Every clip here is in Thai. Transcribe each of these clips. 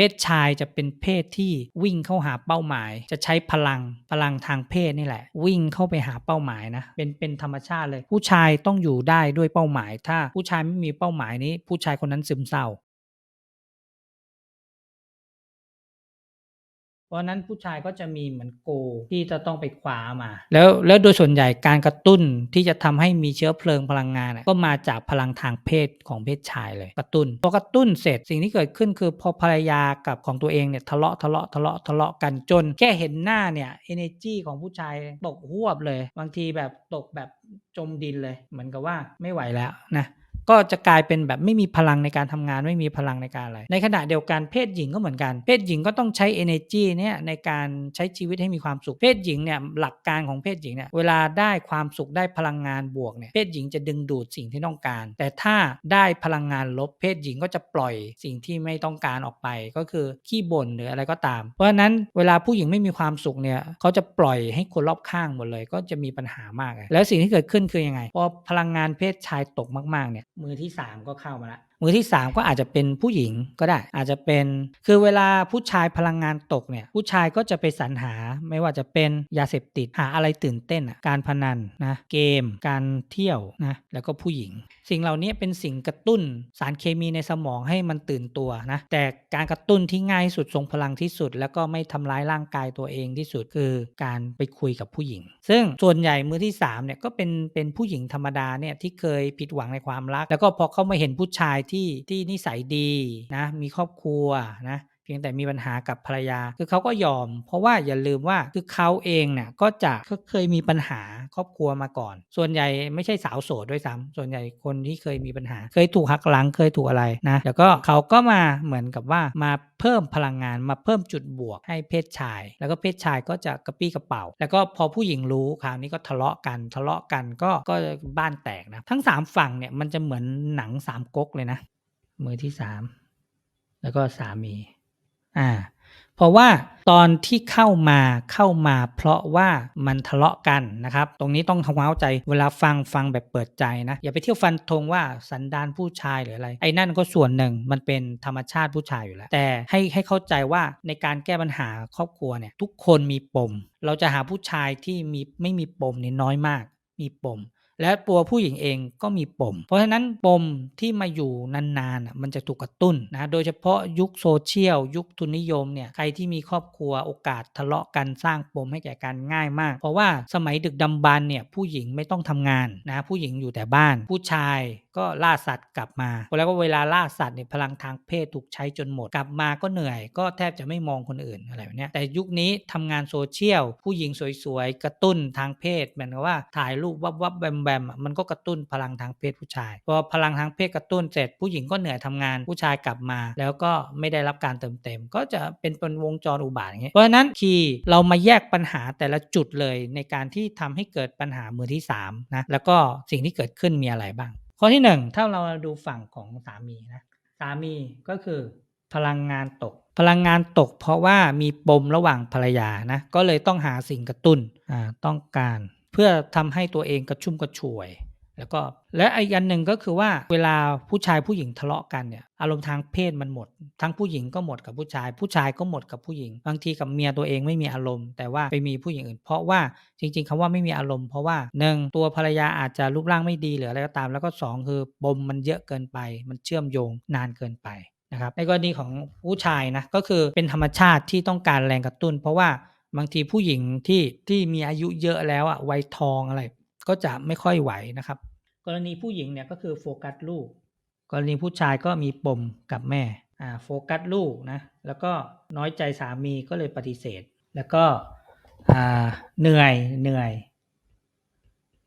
เพศชายจะเป็นเพศที่วิ่งเข้าหาเป้าหมาย จะใช้พลังพลังทางเพศนี่แหละ วิ่งเข้าไปหาเป้าหมายนะเป็นเป็นธรรมชาติเลย ผู้ชายต้องอยู่ได้ด้วยเป้าหมาย ถ้าผู้ชายไม่มีเป้าหมายนี้ ผู้ชายคนนั้นซึมเศร้า เพราะนั้นผู้ชายก็จะมีเหมือนโกที่จะต้องไปคว้ามา แล้วแล้วโดยส่วนใหญ่การกระตุ้นที่จะทำให้มีเชื้อเพลิงพลังงานก็มาจากพลังทางเพศของเพศชายเลยกระตุ้นพอกระตุ้นเสร็จสิ่งที่เกิดขึ้นคือพอภรรยากับของตัวเองเนี่ยทะเลาะทะเลาะทะเลาะทะเลาะกันจน แค่เห็นหน้าเนี่ย energy ของผู้ชายตกหวบเลย บางทีแบบตกแบบจมดินเลย เหมือนกับว่าไม่ไหวแล้วนะ ก็จะกลายเป็นแบบไม่มีพลังในการทำงานไม่มีพลังในการอะไร ในขณะเดียวกันเพศหญิงก็เหมือนกัน เพศหญิงก็ต้องใช้ energy เนี่ยในการใช้ชีวิตให้มีความสุข เพศหญิงเนี่ยหลักการของเพศหญิงเนี่ยเวลาได้ความสุขได้พลังงานบวกเนี่ยเพศหญิงจะดึงดูดสิ่งที่ต้องการ แต่ถ้าได้พลังงานลบเพศหญิงก็จะปล่อยสิ่งที่ไม่ต้องการออกไปก็คือขี้บ่นหรืออะไรก็ตาม เพราะฉะนั้นเวลาผู้หญิงไม่มีความสุขเนี่ยเขาจะปล่อยให้คนรอบข้างหมดเลย ก็จะมีปัญหามากเลยแล้วสิ่งที่เกิดขึ้นคือยังไงพอพลังงานเพศชายตกมากๆเนี่ยมือที่สามก็เข้ามาละ มือที่ 3 ก็อาจจะเป็นผู้หญิงก็ได้ อาจจะเป็นคือเวลาผู้ชายพลังงานตกเนี่ยผู้ชายก็จะไปสรรหาไม่ว่าจะเป็นยาเสพติดหาอะไรตื่นเต้นอะการพนันนะเกม การเที่ยวนะแล้วก็ผู้หญิง สิ่งเหล่านี้เป็นสิ่งกระตุ้นสารเคมีในสมองให้มันตื่นตัวนะแต่การกระตุ้นที่ง่ายที่สุดทรงพลังที่สุด แล้วก็ไม่ทำร้ายร่างกายตัวเองที่สุดคือการไปคุยกับผู้หญิง ซึ่งส่วนใหญ่มือที่3เนี่ยก็เป็นเป็นผู้หญิงธรรมดาเนี่ยที่เคยผิดหวังในความรัก แล้วก็พอเขามาเห็นผู้ชายที่ที่นิสัยดีนะมีครอบครัวนะ พียงแต่มีปัญหากับภรรยา คือเขาก็ยอม เพราะว่าอย่าลืมว่าคือเขาเองเนี่ยก็จะเคยมีปัญหาครอบครัวมาก่อน ส่วนใหญ่ไม่ใช่สาวโสดด้วยซ้ำส่วนใหญ่คนที่เคยมีปัญหา เคยถูกหักหลังเคยถูกอะไรนะแล้วก็เขาก็มาเหมือนกับว่ามาเพิ่มพลังงานมาเพิ่มจุดบวกให้เพศชาย แล้วก็เพศชายก็จะกระปี้กระเป๋า แล้วก็พอผู้หญิงรู้คราวนี้ก็ทะเลาะกันทะเลาะกันก็ก็บ้านแตกนะทั้ง 3 ฝั่งเนี่ยมันจะเหมือนหนังสามก๊กเลยนะมือที่สามแล้วก็สามี อ่าเพราะว่าตอนที่เข้ามาเข้ามาเพราะว่ามันทะเลาะกันนะครับ ตรงนี้ต้องทำความเข้าใจเวลาฟังฟังแบบเปิดใจนะ อย่าไปเที่ยวฟันธงว่าสันดานผู้ชายหรืออะไร ไอ้นั่นก็ส่วนหนึ่งมันเป็นธรรมชาติผู้ชายอยู่แล้ว แต่ให้ให้เข้าใจว่าในการแก้ปัญหาครอบครัวเนี่ยทุกคนมีปม เราจะหาผู้ชายที่มีไม่มีปมนี่น้อยมาก มีปม และตัวผู้หญิงเองก็มีปม เพราะฉะนั้นปมที่มาอยู่นานๆมันจะถูกกระตุ้นนะโดยเฉพาะยุคโซเชียล ยุคทุนนิยมเนี่ยใครที่มีครอบครัวโอกาสทะเลาะกันสร้างปมให้แก่กันง่ายมาก เพราะว่าสมัยดึกดำบรรพ์เนี่ยผู้หญิงไม่ต้องทำงานนะผู้หญิงอยู่แต่บ้าน ผู้ชายก็ล่าสัตว์กลับมาแล้วก็เวลาล่าสัตว์เนี่ยพลังทางเพศถูกใช้จนหมด กลับมาก็เหนื่อย ก็แทบจะไม่มองคนอื่นอะไรแบบนี้แต่ยุคนี้ทำงานโซเชียล ผู้หญิงสวยๆกระตุ้นทางเพศเหมือนกับว่าถ่ายรูปวับวับแบมแบมมันก็กระตุ้นพลังทางเพศผู้ชายพอพลังทางเพศกระตุ้นเสร็จ ผู้หญิงก็เหนื่อยทำงาน ผู้ชายกลับมา แล้วก็ไม่ได้รับการเติมเต็ม ก็จะเป็นเป็นวงจรอุบาทอย่างเงี้ยเพราะฉะนั้นคีย์เรามาแยกปัญหาแต่ละจุดเลยในการที่ทำให้เกิดปัญหามือที่3นะแล้วก็สิ่งที่เกิดขึ้นมีอะไรบ้าง ข้อที่ 1 ถ้าเราดูฝั่งของสามีนะสามีก็คือพลังงานตก พลังงานตกเพราะว่ามีปมระหว่างภรรยานะก็เลยต้องหาสิ่งกระตุ้นอ่าต้องการ เพื่อทำให้ตัวเองกระชุ่มกระชวย แล้วก็และอีกอันหนึ่งก็คือว่าเวลาผู้ชายผู้หญิงทะเลาะกันเนี่ยอารมณ์ทางเพศมันหมด ทั้งผู้หญิงก็หมดกับผู้ชาย ผู้ชายก็หมดกับผู้หญิง บางทีกับเมียตัวเองไม่มีอารมณ์ แต่ว่าไปมีผู้หญิงอื่น เพราะว่าจริง ๆคำว่าไม่มีอารมณ์เพราะว่าหนึ่งตัวภรรยาอาจจะรูปร่างไม่ดีหรืออะไรก็ตาม แล้วก็สองคือปมมันเยอะเกินไป มันเชื่อมโยงนานเกินไปนะครับในกรณีของผู้ชายนะก็คือเป็นธรรมชาติที่ต้องการแรงกระตุ้น เพราะว่า บางทีผู้หญิงที่ที่มีอายุเยอะแล้วอะวัยทองอะไร ก็จะไม่ค่อยไหวนะครับ กรณีผู้หญิงเนี่ยก็คือโฟกัสลูก กรณีผู้ชายก็มีปมกับแม่อ่าโฟกัสลูกนะแล้วก็น้อยใจสามีก็เลยปฏิเสธ แล้วก็อ่าเหนื่อยเหนื่อย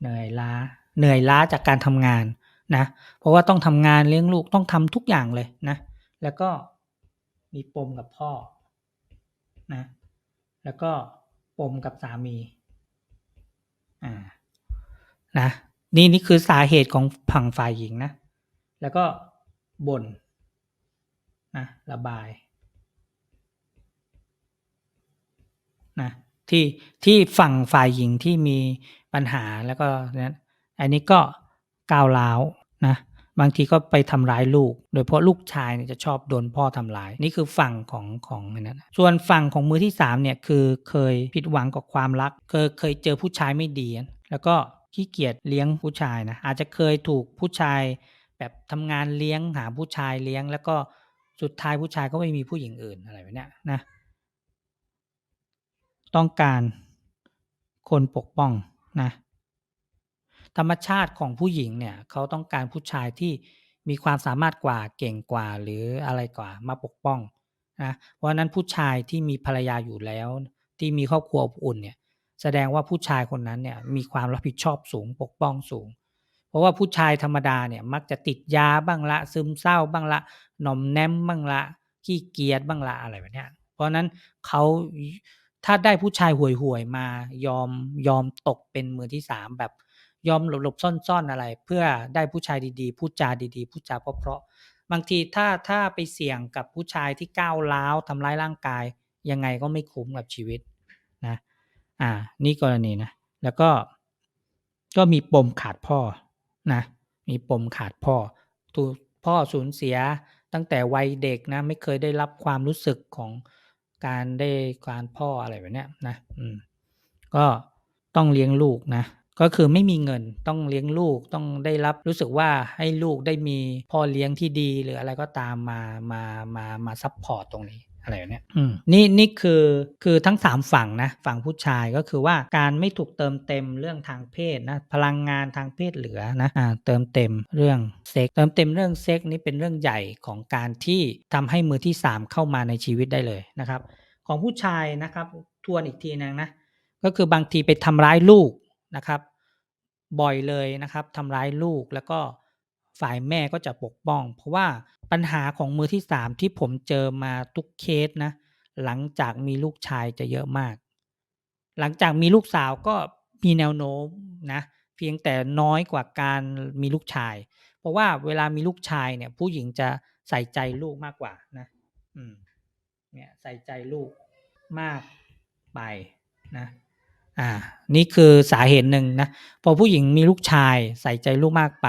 เหนื่อยล้า เหนื่อยล้าจากการทำงานนะเพราะว่าต้องทำงานเลี้ยงลูกต้องทำทุกอย่างเลยนะ แล้วก็มีปมกับพ่อนะ แล้วก็ปมกับสามีอ่านะนี่นี่คือสาเหตุของผังฝ่ายหญิงนะ แล้วก็บ่นนะระบายนะที่ที่ฝั่งฝ่ายหญิงที่มีปัญหาแล้วก็นั้นอันนี้ก็ก้าวร้าวนะ บางทีก็ไปทำร้ายลูก โดยเฉพาะลูกชายเนี่ยจะชอบโดนพ่อทำร้าย นี่คือฝั่งของของนั้นส่วนฝั่งของมือที่สามเนี่ยคือเคยผิดหวังกับความรัก เคยเคยเจอผู้ชายไม่ดี แล้วก็ขี้เกียจเลี้ยงผู้ชายนะอาจจะเคยถูกผู้ชาย แบบทำงานเลี้ยงหาผู้ชายเลี้ยง แล้วก็สุดท้ายผู้ชายก็ไม่มีผู้หญิงอื่นอะไรแบบนี้นะ ต้องการคนปกป้องนะ ธรรมชาติของผู้หญิงเนี่ย เขาต้องการผู้ชายที่มีความสามารถกว่า เก่งกว่า หรืออะไรกว่ามาปกป้องนะ เพราะนั้นผู้ชายที่มีภรรยาอยู่แล้ว ที่มีครอบครัวอบอุ่นเนี่ย แสดงว่าผู้ชายคนนั้นเนี่ยมีความรับผิดชอบสูงปกป้องสูง เพราะว่าผู้ชายธรรมดาเนี่ยมักจะติดยาบ้างละ ซึมเศร้าบ้างละหน่อมแนมบ้างละขี้เกียจบ้างละอะไรแบบนี้เพราะนั้นเขาถ้าได้ผู้ชายห่วยๆมายอมยอมตกเป็นมือที่สามแบบ ยอมหลบๆซ่อนๆอะไร เพื่อได้ผู้ชายดีๆ พูดจาดีๆ พูดจาเพราะๆบางทีถ้าถ้าไปเสี่ยงกับผู้ชายที่ก้าวร้าวทำร้ายร่างกาย ยังไงก็ไม่คุ้มกับชีวิตนะอ่า นี่กรณีนะ แล้วก็ก็มีปมขาดพ่อนะมีปมขาดพ่อถูกพ่อสูญเสียตั้งแต่วัยเด็กนะ ไม่เคยได้รับความรู้สึกของการได้การพ่ออะไรแบบเนี้ยนะอืมก็ต้องเลี้ยงลูกนะ ก็คือไม่มีเงินต้องเลี้ยงลูกต้องได้รับรู้สึกว่าให้ลูกได้มีพ่อเลี้ยงที่ดีหรืออะไรก็ตามมามามามาซัพพอร์ตตรงนี้อะไรเนี้ยนี่นี่คือคือทั้งสามฝั่งนะฝั่งผู้ชายก็คือว่าการไม่ถูกเติมเต็มเรื่องทางเพศนะพลังงานทางเพศเหลือนะอ่าเติมเต็มเรื่องเซ็กเติมเต็มเรื่องเซ็กนี่เป็นเรื่องใหญ่ของการที่ทำให้มือที่สามเข้ามาในชีวิตได้เลยนะครับ ของผู้ชายนะครับทวนอีกทีนึงนะก็คือบางทีไปทำร้ายลูก นะครับ บ่อยเลยนะครับทำร้ายลูกแล้วก็ฝ่ายแม่ก็จะปกป้อง เพราะว่าปัญหาของมือที่สามที่ผมเจอมาทุกเคสนะหลังจากมีลูกชายจะเยอะมาก หลังจากมีลูกสาวก็มีแนวโน้มนะเพียงแต่น้อยกว่าการมีลูกชาย เพราะว่าเวลามีลูกชายเนี่ยผู้หญิงจะใส่ใจลูกมากกว่านะอืมเนี่ยใส่ใจลูกมากไปนะ อ่า นี่คือสาเหตุหนึ่งนะ พอผู้หญิงมีลูกชายใส่ใจลูกมากไป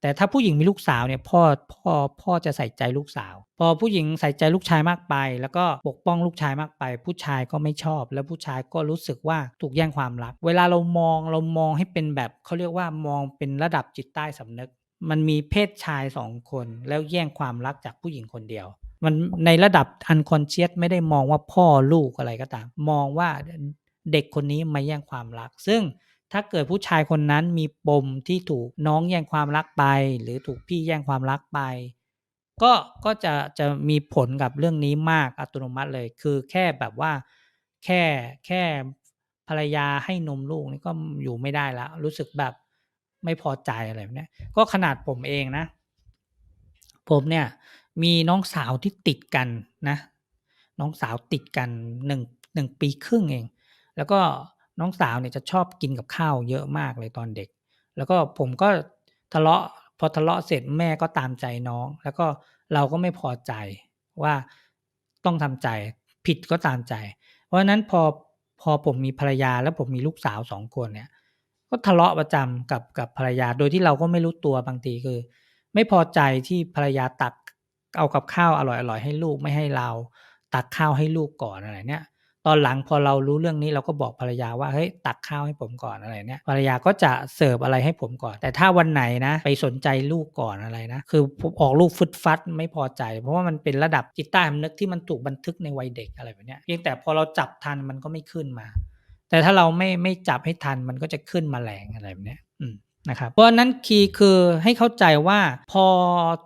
แต่ถ้าผู้หญิงมีลูกสาวเนี่ยพ่อพ่อพ่อจะใส่ใจลูกสาว พอผู้หญิงใส่ใจลูกชายมากไป แล้วก็ปกป้องลูกชายมากไป ผู้ชายก็ไม่ชอบ แล้วผู้ชายก็รู้สึกว่าถูกแย่งความรัก เวลาเรามองเรามองให้เป็นแบบเขาเรียกว่ามองเป็นระดับจิตใต้สำนึก มันมีเพศชายสองคนแล้วแย่งความรักจากผู้หญิงคนเดียวมันในระดับอันคอนเชียสไม่ได้มองว่าพ่อลูกอะไรก็ตาม มองว่า เด็กคนนี้มาแย่งความรัก ซึ่งถ้าเกิดผู้ชายคนนั้นมีปมที่ถูกน้องแย่งความรักไป หรือถูกพี่แย่งความรักไป ก็ก็จะจะมีผลกับเรื่องนี้มากอัตโนมัติเลย คือแค่แบบว่าแค่แค่ภรรยาให้นมลูกนี่ก็อยู่ไม่ได้แล้ว รู้สึกแบบไม่พอใจอะไรแบบนี้ก็ขนาดผมเองนะ ผมเนี่ย มีน้องสาวที่ติดกันนะ น้องสาวติดกันหนึ่งหนึ่งปีครึ่งเอง แล้วก็น้องสาวเนี่ยจะชอบกินกับข้าวเยอะมากเลยตอนเด็ก แล้วก็ผมก็ทะเลาะพอทะเลาะเสร็จแม่ก็ตามใจน้อง แล้วก็เราก็ไม่พอใจว่าต้องทำใจผิดก็ตามใจ เพราะฉะนั้นพอพอผมมีภรรยาแล้วผมมีลูกสาวสองคนเนี่ย ก็ทะเลาะประจำกับกับภรรยาโดยที่เราก็ไม่รู้ตัวบางทีคือ ไม่พอใจที่ภรรยาตักเอากับข้าวอร่อยๆให้ลูกไม่ให้เรา ตักข้าวให้ลูกก่อนอะไรเนี่ย ตอนหลังพอเรารู้เรื่องนี้เราก็บอกภรรยาว่าเฮ้ยตักข้าวให้ผมก่อนอะไรเนี่ยภรรยาก็จะเสิร์ฟอะไรให้ผมก่อน แต่ถ้าวันไหนนะ ไปสนใจลูกก่อนอะไรนะ คือออกลูกฟึดฟัดไม่พอใจ เพราะว่ามันเป็นระดับจิตใต้สำนึกที่มันถูกบันทึกในวัยเด็กอะไรแบบเนี้ยเพียงแต่พอเราจับทันมันก็ไม่ขึ้นมา แต่ถ้าเราไม่ไม่จับให้ทันมันก็จะขึ้นมาแรงอะไรแบบเนี้ยอืม นะครับเพราะนั้นคีย์คือให้เข้าใจว่าพอ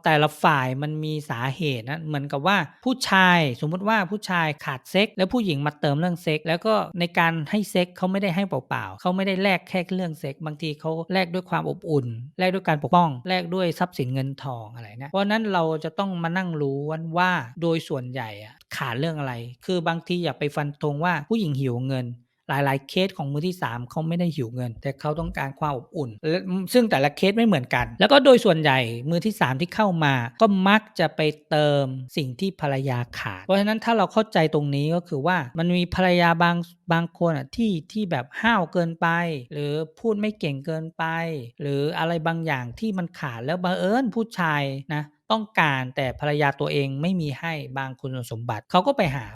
แต่ละฝ่ายมันมีสาเหตุนะเหมือนกับว่าผู้ชายสมมุติว่าผู้ชายขาดเซ็กแล้วผู้หญิงมาเติมเรื่องเซ็กแล้วก็ในการให้เซ็กเขาไม่ได้ให้เปล่าๆเขาไม่ได้แลกแค่เรื่องเซ็กบางทีเขาแลกด้วยความอบอุ่นแลกด้วยการปกป้องแลกด้วยทรัพย์สินเงินทองอะไรนะเพราะนั้นเราจะต้องมานั่งรู้ว่าวาโดยส่วนใหญ่อะขาดเรื่องอะไร คือบางทีอย่าไปฟันธงว่าผู้หญิงหิวเงิน หลายๆ เคสของมือที่ 3 เขาไม่ได้หิวเงิน แต่เขาต้องการความอบอุ่น ซึ่งแต่ละเคสไม่เหมือนกัน แล้วก็โดยส่วนใหญ่มือที่ 3 ที่เข้ามา ก็มักจะไปเติมสิ่งที่ภรรยาขาด เพราะฉะนั้นถ้าเราเข้าใจตรงนี้ก็คือว่ามันมีภรรยาบางบางคนอะที่ที่แบบห้าวเกินไป หรือพูดไม่เก่งเกินไป หรืออะไรบางอย่างที่มันขาดแล้วบังเอิญผู้ชายนะต้องการแต่ภรรยาตัวเองไม่มีให้บางคุณสมบัติเขาก็ไปหา